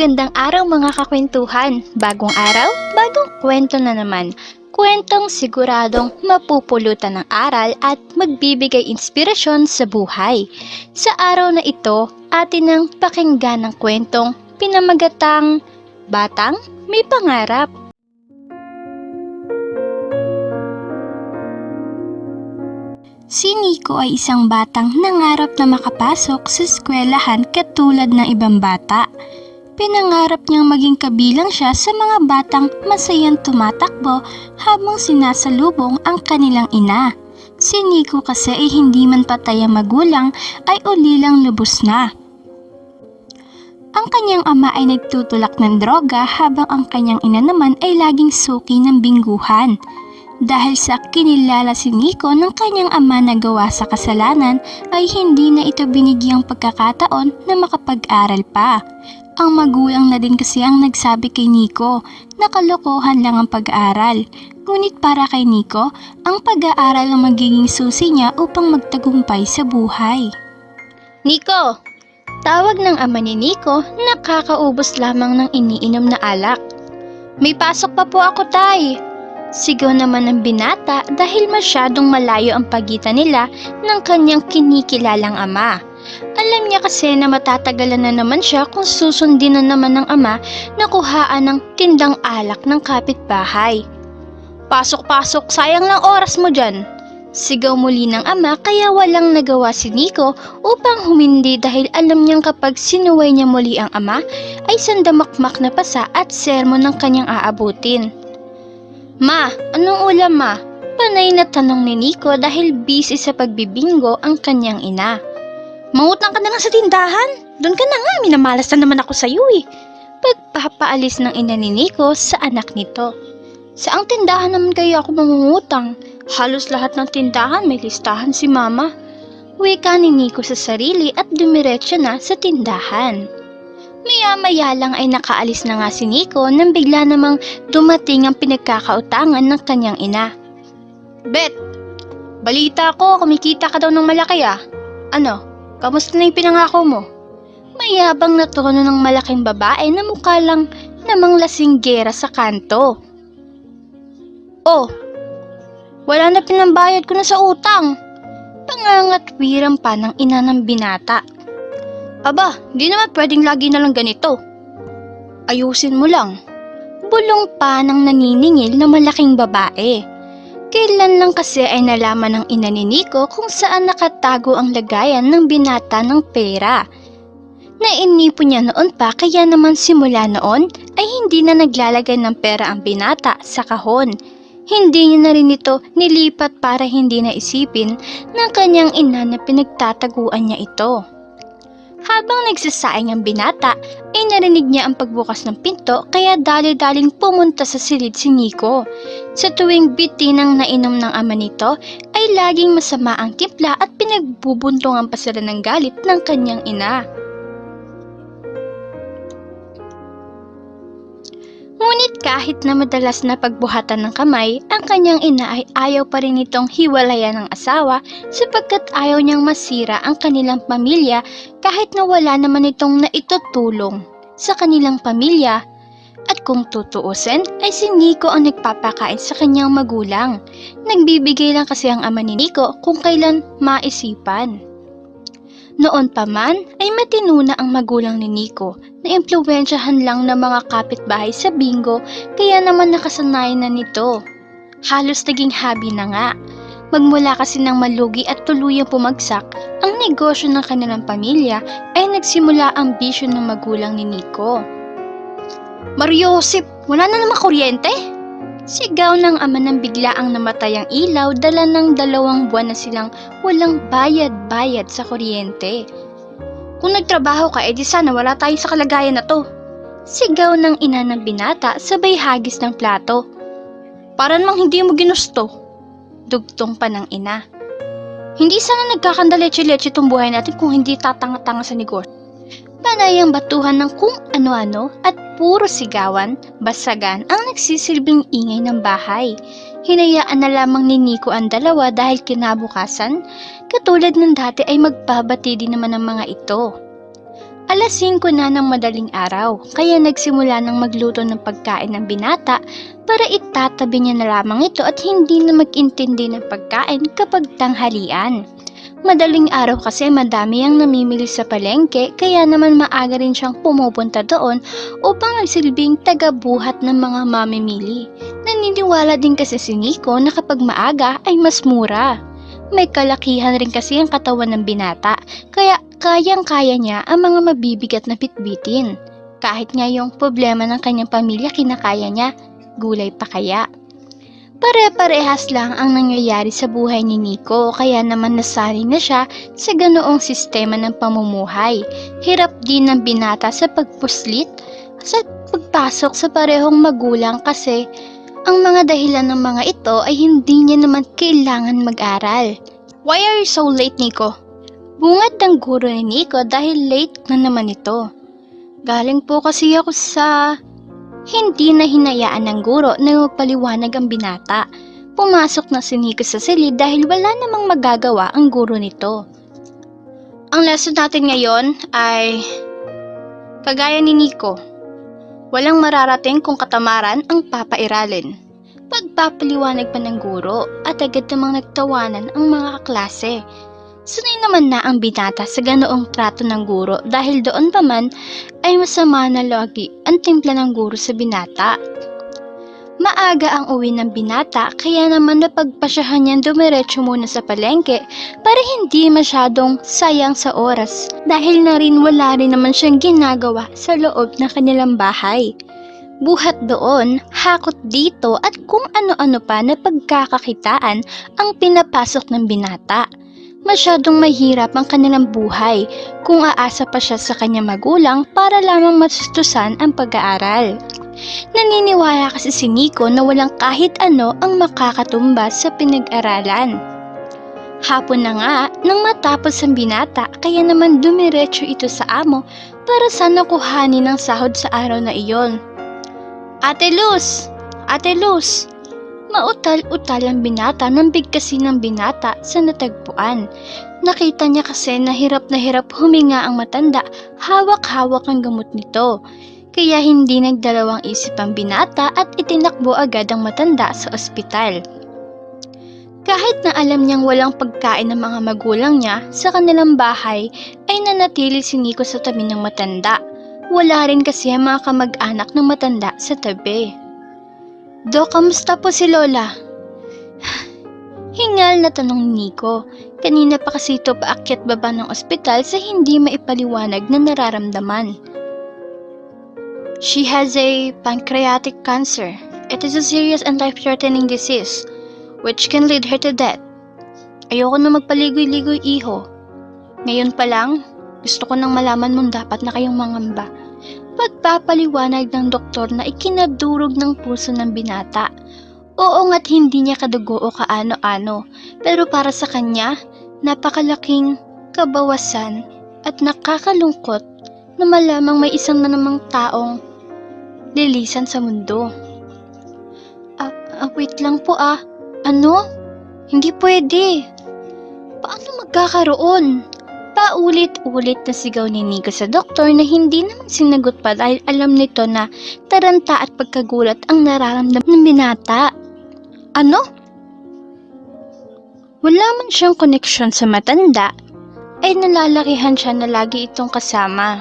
Magandang araw mga kakwentuhan. Bagong araw, bagong kwento na naman. Kwentong siguradong mapupulutan ng aral at magbibigay inspirasyon sa buhay. Sa araw na ito, atin ang pakinggan ng kwentong pinamagatang Batang May Pangarap. Si Nico ay isang batang nangarap na makapasok sa eskwelahan katulad ng ibang bata. Pinangarap niyang maging kabilang siya sa mga batang masayang tumatakbo habang sinasalubong ang kanilang ina. Si Nico kasi ay hindi man patay ang magulang ay ulilang lubos na. Ang kanyang ama ay nagtutulak ng droga habang ang kanyang ina naman ay laging suki ng bingguhan. Dahil sa kinilala si Nico ng kanyang ama na gawa sa kasalanan ay hindi na ito binigyang pagkakataon na makapag-aral pa. Ang magulang na din kasi ang nagsabi kay Nico na kalokohan lang ang pag-aaral. Ngunit para kay Nico, ang pag-aaral ang magiging susi niya upang magtagumpay sa buhay. Nico! Tawag ng ama ni Nico, nakakaubos lamang ng iniinom na alak. May pasok pa po ako, tay. Sigaw naman ng binata dahil masyadong malayo ang pagitan nila ng kanyang kinikilalang ama. Alam niya kasi na matatagalan na naman siya kung susundin na naman ng ama na kuhaan ng tindang alak ng kapitbahay. Pasok-pasok, sayang lang oras mo dyan. Sigaw muli ng ama kaya walang nagawa si Nico upang humindi dahil alam niyang kapag sinuway niya muli ang ama ay sandamakmak na pasa at sermon ng kanyang aabutin. Ma, anong ulam ma? Panay na tanong ni Nico dahil busy sa pagbibingo ang kanyang ina. Mangutang ka na lang sa tindahan. Doon ka na nga, minamalas na naman ako sa iyo eh. Pagpapaalis ng ina ni Nico sa anak nito. Saang tindahan naman kayo ako mangungutang? Halos lahat ng tindahan may listahan si mama. Wika ni Nico sa sarili at dumiretso na sa tindahan. Maya-maya lang ay nakaalis na nga si Nico nang bigla namang dumating ang pinagkakautangan ng kanyang ina. Bet, balita ko kumikita ka daw ng malaki ah. Ano, kamusta na yung pinangako mo? Mayabang na tono ng malaking babae na mukha lang namang lasinggera sa kanto. Oh, wala na pinambayad ko na sa utang. Pangangatwiran pa ng ina ng binata. Aba, di naman pwedeng lagi na lang ganito. Ayusin mo lang. Bulong pa ng naniningil na malaking babae. Kailan lang kasi ay nalaman ng ina ni Nico kung saan nakatago ang lagayan ng binata ng pera. Nainipo niya noon pa kaya naman simula noon ay hindi na naglalagay ng pera ang binata sa kahon. Hindi niya na rin ito nilipat para hindi na isipin ng kanyang ina na pinagtataguan niya ito. Habang nagsasaing ang binata, ay narinig niya ang pagbukas ng pinto kaya dali-daling pumunta sa silid si Nico. Sa tuwing bitinang nainom ng ama nito, ay laging masama ang timpla at pinagbubuntungan pa sila ng galit ng kanyang ina. Kahit na madalas na pagbuhatan ng kamay, ang kanyang ina ay ayaw pa rin itong hiwalayan ng asawa sapagkat ayaw niyang masira ang kanilang pamilya kahit na wala naman itong naitutulong sa kanilang pamilya. At kung tutuusin, ay si Nico ang nagpapakain sa kanyang magulang. Nagbibigay lang kasi ang ama ni Nico kung kailan maisipan. Noon pa man ay matinuna ang magulang ni Nico na impluwensyahan lang ng mga kapitbahay sa bingo kaya naman nakasanayan na nito. Halos naging hobby na nga. Magmula kasi ng malugi at tuluyang pumagsak, ang negosyo ng kanilang pamilya ay nagsimula ang bisyo ng magulang ni Nico. Mariosip, wala na naman kuryente? Sigaw ng ama ng bigla ang namatay ang ilaw dala ng dalawang buwan na silang walang bayad-bayad sa kuryente. Kung nagtrabaho ka, edi sana wala tayo sa kalagayan na to. Sigaw ng ina ng binata sabay hagis ng plato. Para namang hindi mo ginusto. Dugtong pa ng ina. Hindi sana nagkakandaleche-leche itong buhay natin kung hindi tatanga-tanga sa negosyo. Panay ang batuhan ng kung ano-ano at puro sigawan, basagan ang nagsisilbing ingay ng bahay. Hinayaan na lamang ni Nico ang dalawa dahil kinabukasan, katulad ng dati ay magbabati din naman ng mga ito. Alas 5 na ng madaling araw, kaya nagsimula ng magluto ng pagkain ng binata para itatabi niya na lamang ito at hindi na mag-intindi ng pagkain kapag tanghalian. Madaling araw kasi madami ang namimili sa palengke kaya naman maaga rin siyang pumupunta doon upang magsilbing tagabuhat ng mga mamimili. Naniniwala din kasi si Nico na kapag maaga ay mas mura. May kalakihan rin kasi ang katawan ng binata kaya kayang-kaya niya ang mga mabibigat na bitbitin. Kahit nga yung problema ng kanyang pamilya kinakaya niya, gulay pa kaya. Pare-parehas lang ang nangyayari sa buhay ni Nico kaya naman nasanay na siya sa ganoong sistema ng pamumuhay. Hirap din ng binata sa pagpuslit sa pagpasok sa parehong magulang kasi ang mga dahilan ng mga ito ay hindi niya naman kailangan mag-aral. Why are you so late, Nico? Bungad ng guro ni Nico dahil late na naman ito. Galing po kasi ako sa hindi na hinayaan ng guro na magpaliwanag ang binata. Pumasok na si Nico sa silid dahil wala namang magagawa ang guro nito. Ang lesson natin ngayon ay kagaya ni Nico. Walang mararating kung katamaran ang papairalin. Pagpapaliwanag pa ng guro at agad namang nagtawanan ang mga kaklase. Sanay naman na ang binata sa ganoong trato ng guro dahil doon pa man ay masama na lagi ang timpla ng guro sa binata. Maaga ang uwi ng binata kaya naman napagpasyahan niyang dumiretso muna sa palengke para hindi masyadong sayang sa oras dahil na rin wala rin naman siyang ginagawa sa loob ng kanilang bahay. Buhat doon, hakot dito at kung ano-ano pa na pagkakakitaan ang pinapasok ng binata. Masyadong mahirap ang kanilang buhay kung aasa pa siya sa kanyang magulang para lamang matustusan ang pag-aaral. Naniniwala kasi si Nico na walang kahit ano ang makakatumba sa pinag-aralan. Hapon na nga nang matapos ang binata kaya naman dumiretso ito sa amo para sana kuhanin ang sahod sa araw na iyon. Ate Luz! Ate Luz! Mautal-utal ang binata nang bigkasin ng binata sa natagpuan. Nakita niya kasi na hirap na hirap huminga ang matanda, hawak-hawak ang gamot nito. Kaya hindi nagdalawang isip ang binata at itinakbo agad ang matanda sa ospital. Kahit na alam niyang walang pagkain ng mga magulang niya sa kanilang bahay, ay nanatili si Nico sa tabi ng matanda. Wala rin kasi ang mga kamag-anak ng matanda sa tabi. Dok, kamusta po si Lola? Hingal na tanong ni Nico. Kanina pa kasi ito paakyat baba ng ospital sa hindi maipaliwanag na nararamdaman. She has a pancreatic cancer. It is a serious and life-threatening disease, which can lead her to death. Ayoko na magpaligoy-ligoy, iho. Ngayon pa lang, gusto ko nang malaman mong dapat na kayong mangamba. Pagpapaliwanag ng doktor na ikinadurog ng puso ng binata. Oo nga't hindi niya kadugo o kaano-ano, pero para sa kanya, napakalaking kabawasan at nakakalungkot na malamang may isang na namang taong lilisan sa mundo. Ah, ah, wait lang po ah. Ano? Hindi pwede. Paano magkakaroon? Paulit-ulit na sigaw ni Nico sa doktor na hindi naman sinagot pa dahil alam nito na taranta at pagkagulat ang nararamdaman ng binata. Ano? Wala man siyang koneksyon sa matanda, ay nalalakihan siya na lagi itong kasama.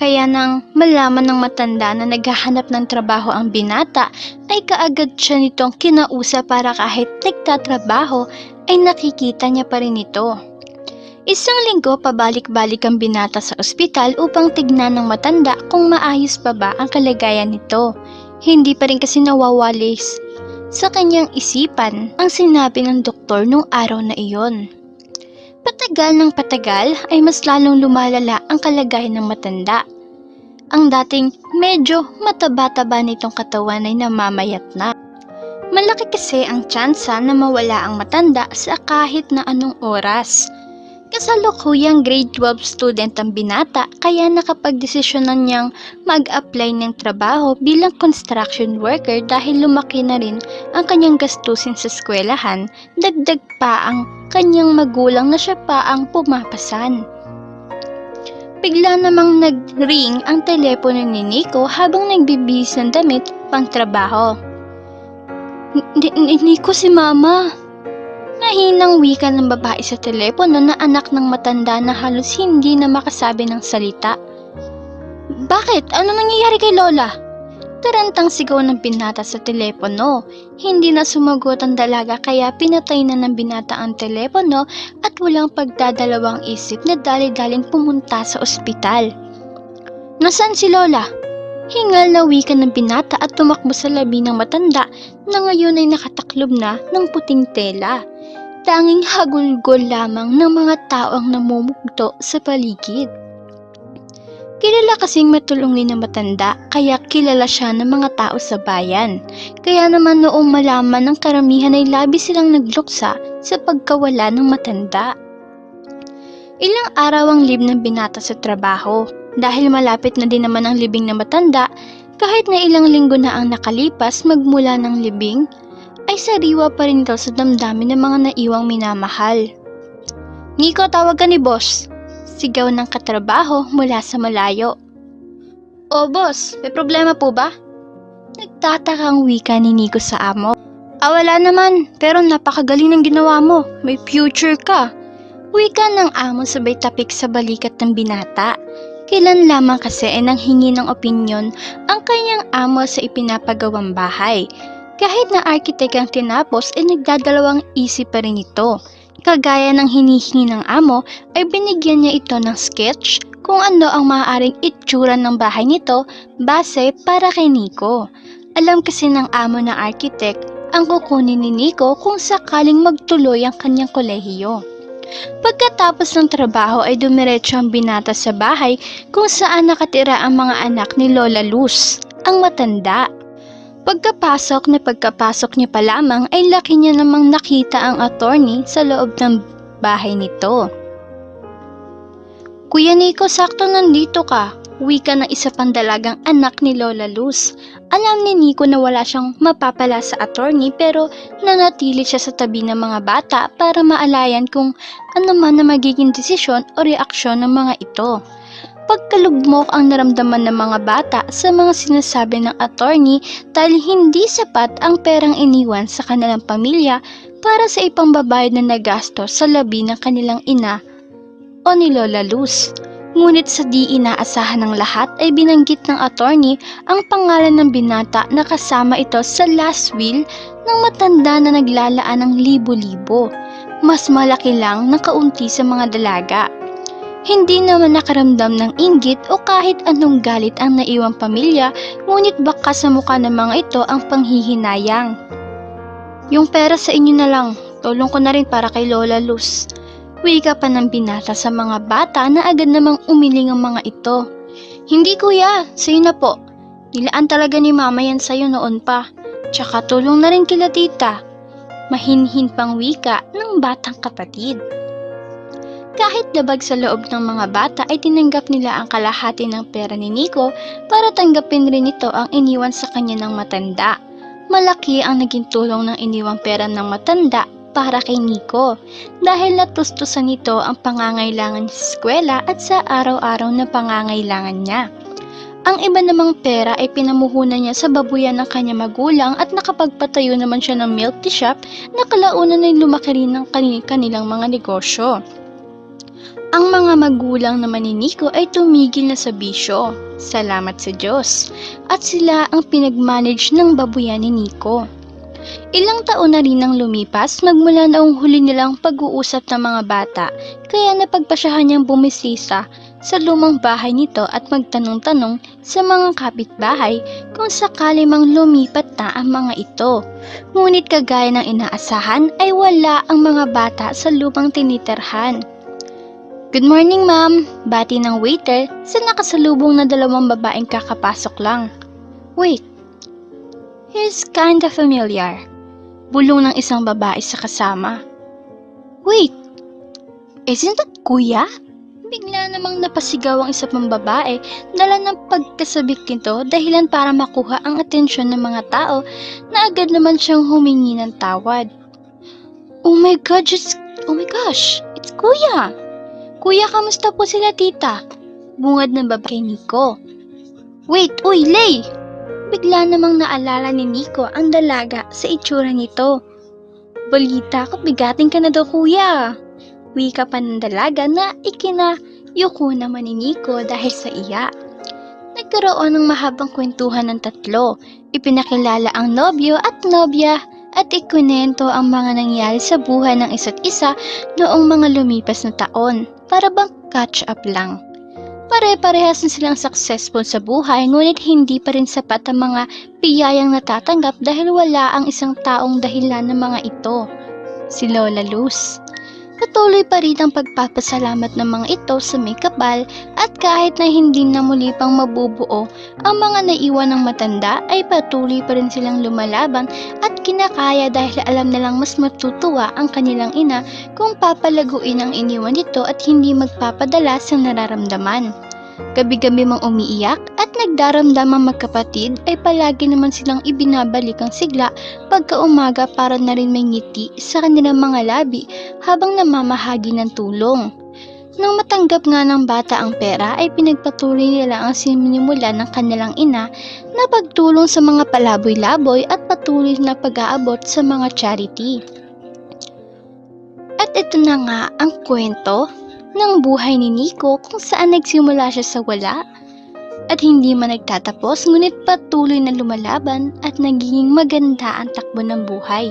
Kaya nang malaman ng matanda na naghahanap ng trabaho ang binata, ay kaagad siya nitong kinausap para kahit nagtatrabaho ay nakikita niya pa rin ito. Isang linggo pabalik-balik ang binata sa ospital upang tignan ng matanda kung maayos pa ba ang kalagayan nito. Hindi pa rin kasi nawawalis sa kanyang isipan ang sinabi ng doktor nung araw na iyon. Patagal ng patagal ay mas lalong lumalala ang kalagayan ng matanda. Ang dating medyo mataba-taba nitong katawan ay namamayat na. Malaki kasi ang tsansa na mawala ang matanda sa kahit na anong oras. Kasalukuyang grade 12 student ang binata kaya nakapagdesisyonan niyang mag-apply ng trabaho bilang construction worker dahil lumaki na rin ang kanyang gastusin sa eskwelahan, dagdag pa ang kanyang magulang na siya pa ang pumapasan. Bigla namang nag-ring ang telepono ni Nico habang nagbibihis ng damit pang trabaho. Ni- ni- Nico si Mama. Mahinang wika ng babae sa telepono na anak ng matanda na halos hindi na makasabi ng salita. Bakit? Ano nangyayari kay Lola? Tarantang sigaw ng binata sa telepono. Hindi na sumagot ang dalaga kaya pinatay na ng binata ang telepono at walang pagdadalawang isip na dali-daling pumunta sa ospital. Nasaan si Lola? Hingal na wika ng binata at tumakbo sa labi ng matanda na ngayon ay nakataklob na ng puting tela. Tanging hagulgol lamang ng mga tao ang namumugto sa paligid. Kilala kasing matulungin na matanda kaya kilala siya ng mga tao sa bayan. Kaya naman noong malaman ng karamihan ay labi silang nagluksa sa pagkawala ng matanda. Ilang araw ang lib ng binata sa trabaho dahil malapit na din naman ang libing na matanda kahit na ilang linggo na ang nakalipas magmula ng libing ay sariwa pa rin daw sa damdamin ng mga naiwang minamahal. Nico, tawag ka ni boss. Sigaw ng katrabaho mula sa malayo. O boss, may problema po ba? Nagtatakang wika ni Nico sa amo. Ah, wala naman, pero napakagaling ng ginawa mo. May future ka. Wika ng amo sabay tapik sa balikat ng binata. Kailan lamang kasi ay nanghingi ng opinyon ang kanyang amo sa ipinapagawang bahay. Kahit na arkitek ang tinapos ay nagdadalawang isip pa rin ito. Kagaya ng hinihingi ng amo ay binigyan niya ito ng sketch kung ano ang maaaring itsura ng bahay nito base para kay Nico. Alam kasi ng amo na arkitek ang kukunin ni Nico kung sakaling magtuloy ang kanyang kolehiyo. Pagkatapos ng trabaho ay dumiretso ang binata sa bahay kung saan nakatira ang mga anak ni Lola Luz, ang matanda. Pagkapasok na pagkapasok niya pa lamang ay laki niya namang nakita ang attorney sa loob ng bahay nito. Kuya Nico, sakto nandito ka. Wika ng isa pang dalagang anak ni Lola Luz. Alam ni Nico na wala siyang mapapala sa attorney pero nanatili siya sa tabi ng mga bata para maalayan kung ano man na magiging desisyon o reaksyon ng mga ito. Pagkalugmok ang naramdaman ng mga bata sa mga sinasabi ng attorney dahil hindi sapat ang perang iniwan sa kanilang pamilya para sa ipambabayad na nagasto sa labi ng kanilang ina o ni Lola Luz. Ngunit sa di inaasahan ng lahat ay binanggit ng attorney ang pangalan ng binata na kasama ito sa last will ng matanda na naglalaan ng libo-libo. Mas malaki lang ng kaunti sa mga dalaga. Hindi naman nakaramdam ng inggit o kahit anong galit ang naiwang pamilya, ngunit baka sa mukha ng mga ito ang panghihinayang. Yung pera sa inyo na lang, tulong ko na rin para kay Lola Luz. Wika pa ng binata sa mga bata na agad namang umiling ang mga ito. Hindi kuya, sa'yo na po. Nilaan talaga ni mama yan sa'yo noon pa. Tsaka tulong na rin kila tita. Mahinhin pang wika ng batang kapatid. Kahit labag sa loob ng mga bata ay tinanggap nila ang kalahati ng pera ni Nico para tanggapin rin ito ang iniwan sa kanya ng matanda. Malaki ang naging tulong ng iniwang pera ng matanda para kay Nico dahil natustusan nito ang pangangailangan sa eskwela at sa araw-araw na pangangailangan niya. Ang iba namang pera ay pinamuhunan niya sa babuyan ng kanya magulang at nakapagpatayo naman siya ng milk tea shop na kalaunan ay lumaki rin ng kanil- kanilang mga negosyo. Ang mga magulang naman ni Nico ay tumigil na sa bisyo. Salamat sa Diyos. At sila ang pinag-manage ng babuyan ni Nico. Ilang taon na rin ang lumipas magmula noong huli nilang pag-uusap ng mga bata, kaya napagpasyahan niyang bumisisa sa lumang bahay nito at magtanong-tanong sa mga kapitbahay kung sakali mang lumipat na ang mga ito. Ngunit kagaya ng inaasahan ay wala ang mga bata sa lumang tinitirhan. Good morning ma'am, bati ng waiter sa nakasalubong na dalawang babaeng kakapasok lang. Wait, he's kinda familiar. Bulong ng isang babae sa kasama. Wait, isn't that kuya? Bigla namang napasigaw ang isa pang babae dala ng pagkasabik nito dahilan para makuha ang atensyon ng mga tao na agad naman siyang humingi ng tawad. Oh my God, just, oh my gosh, it's kuya! Kuya, kamusta po sila tita? bungad ng bab kay Nico. Wait, uy, Lay! Bigla namang naalala ni Nico ang dalaga sa itsura nito. Balita ko, bigating ka na daw kuya. Wika pa ng dalaga na ikinayuko naman ni Nico dahil sa iya. Nagkaroon ng mahabang kwentuhan ng tatlo. Ipinakilala ang nobyo at nobya at ikunento ang mga nangyari sa buhay ng isa't isa noong mga lumipas na taon para bang catch up lang. Pare-parehas na silang successful sa buhay ngunit hindi pa rin sapat ang mga piyayang natatanggap dahil wala ang isang taong dahilan ng mga ito, si Lola Luz. Patuloy pa rin ang pagpapasalamat ng mga ito sa may kapal at kahit na hindi na muli pang mabubuo, ang mga naiwan ng matanda ay patuloy pa rin silang lumalaban at kinakaya dahil alam nilang mas matutuwa ang kanilang ina kung papalaguin ang iniwan nito at hindi magpapadala sa nararamdaman. Gabi-gabi mang umiiyak at nagdaramdam ang magkapatid ay palagi naman silang ibinabalik ang sigla pagka umaga para na rin may ngiti sa kanilang mga labi habang namamahagi ng tulong. Nang matanggap nga ng bata ang pera ay pinagpatuloy nila ang sinimula ng kanilang ina na pagtulong sa mga palaboy-laboy at patuloy na pag-aabot sa mga charity. At ito na nga ang kwento ng buhay ni Nico kung saan nagsimula siya sa wala at hindi man nagtatapos ngunit patuloy na lumalaban at nagiging maganda ang takbo ng buhay.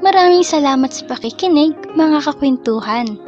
Maraming salamat sa pakikinig mga kakwentuhan.